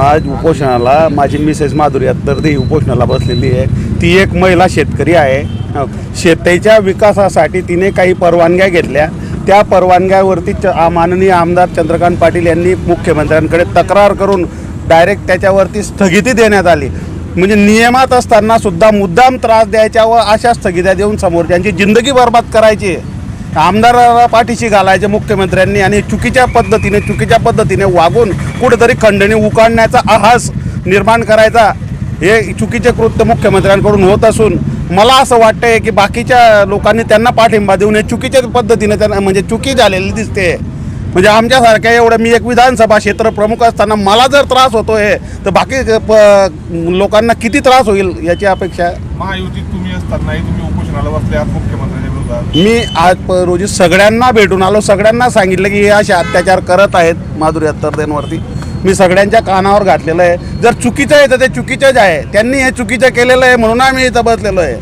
आज उपोषणाला माझी मिसेस माधुरी अत्तरदे उपोषणाला बसलेली आहे. ती एक महिला शेतकरी आहे. शेतीच्या विकासासाठी तिने काही परवानग्या घेतल्या. त्या परवानग्यावरती च माननीय आमदार चंद्रकांत पाटील यांनी मुख्यमंत्र्यांकडे तक्रार करून डायरेक्ट त्याच्यावरती स्थगिती देण्यात आली. म्हणजे नियमात असताना सुद्धा मुद्दाम त्रास द्यायच्या व अशा स्थगित्या देऊन समोरच्यांची जिंदगी बर्बाद करायची आमदाराला पाठीशी घालायचे मुख्यमंत्र्यांनी आणि चुकीच्या पद्धतीने चुकीच्या पद्धतीने वागून कुठेतरी खंडणी उकाडण्याचा आहास निर्माण करायचा हे चुकीचे कृत्य मुख्यमंत्र्यांकडून होत असून मला असं वाटतंय की बाकीच्या लोकांनी त्यांना पाठिंबा देऊन हे चुकीच्या पद्धतीने त्यांना म्हणजे चुकी झालेली दिसते. म्हणजे आमच्यासारख्या एवढं मी एक विधानसभा क्षेत्र प्रमुख असताना मला जर त्रास होतोय तर बाकी प- लोकांना किती त्रास होईल याची अपेक्षा महायुती असतानाही तुम्ही उपोषणाला बसले आहात मुख्यमंत्र्यांच्या विरोधात मी आज रोजी सगळ्यांना भेटून आलो सगळ्यांना सांगितलं की हे असे अत्याचार करत आहेत माधुरी अत्तरदेंवरती मी सगळ्यांच्या कानावर घातलेलं आहे. जर चुकीचं आहे तर ते चुकीचंच आहे. त्यांनी हे चुकीचं केलेलं आहे म्हणून आम्ही इथं बसलेलो आहे.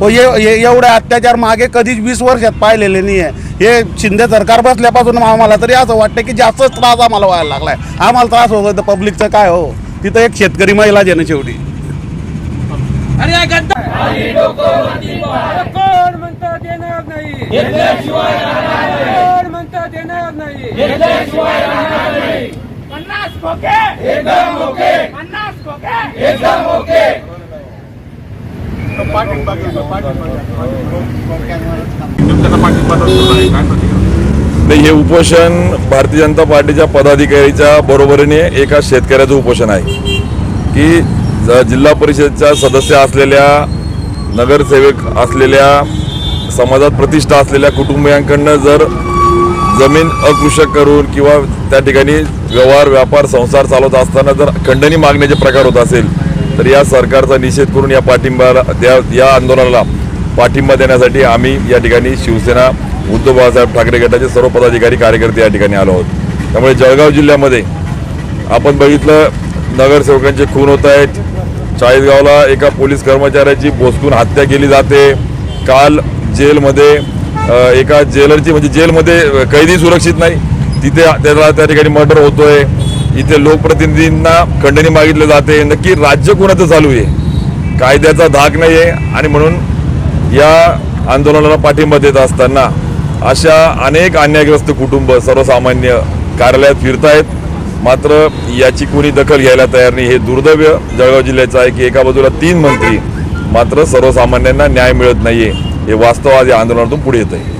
हो ये एवढे अत्याचार मागे कधीच वीस वर्षात पाहिलेले नाही आहे. हे शिंदे सरकार बसल्यापासून आम्हाला तरी असं वाटतं की जास्तच त्रास आम्हाला व्हायला लागला आहे आम्हाला त्रास होतो तर पब्लिकचं काय हो? तिथं एक शेतकरी महिला आहे शेवटी. अरे या गद्दा कोण म्हणता देणार नाही? कोण म्हणता देणार नाही? पन्नास खोके! एकदम ओके पन्नास खोके! एकदम ओके नाही हे उपोषण भारतीय जनता पार्टीच्या पदाधिकारीच्या बरोबरीने एका शेतकऱ्याचं उपोषण आहे. की जिल्हा परिषदच्या सदस्य असलेल्या नगरसेवक असलेल्या समाजात प्रतिष्ठा असलेल्या कुटुंबियांकडनं जर जमीन अकृषक करून किंवा त्या ठिकाणी व्यवहार व्यापार संसार चालवत असताना जर खंडणी मागण्याचे प्रकार होत असेल तर या सरकारचा निषेध करून या पाठिंबाला त्या या आंदोलनाला पाठिंबा देण्यासाठी आम्ही या ठिकाणी शिवसेना उद्धव बाळासाहेब ठाकरे गटाचे सर्व पदाधिकारी कार्यकर्ते या ठिकाणी आलो आहोत. त्यामुळे जळगाव जिल्ह्यामध्ये आपण बघितलं नगरसेवकांचे खून होत आहेत चाळीसगावला एका पोलीस कर्मचाऱ्याची बोसकून हत्या केली जाते. काल जेलमध्ये एका जेलरची म्हणजे जेलमध्ये कैदी सुरक्षित नाही. तिथे त्याला त्या ठिकाणी मर्डर होतोय. इथे लोकप्रतिनिधींना खंडणी मागितले जाते. नक्की राज्य कोणाचं चालू आहे? कायद्याचा धाक नाही आहे आणि म्हणून या आंदोलनाला पाठिंबा देत असताना अशा अनेक अन्यायग्रस्त कुटुंब सर्वसामान्य कार्यालयात फिरतायत. मात्र याची कोणी दखल घ्यायला तयार नाही. हे दुर्दैव जळगाव जिल्ह्याचं आहे की एका बाजूला तीन मंत्री मात्र सर्वसामान्यांना न्याय मिळत नाहीये. हे वास्तव आज या आंदोलनातून पुढे येत आहे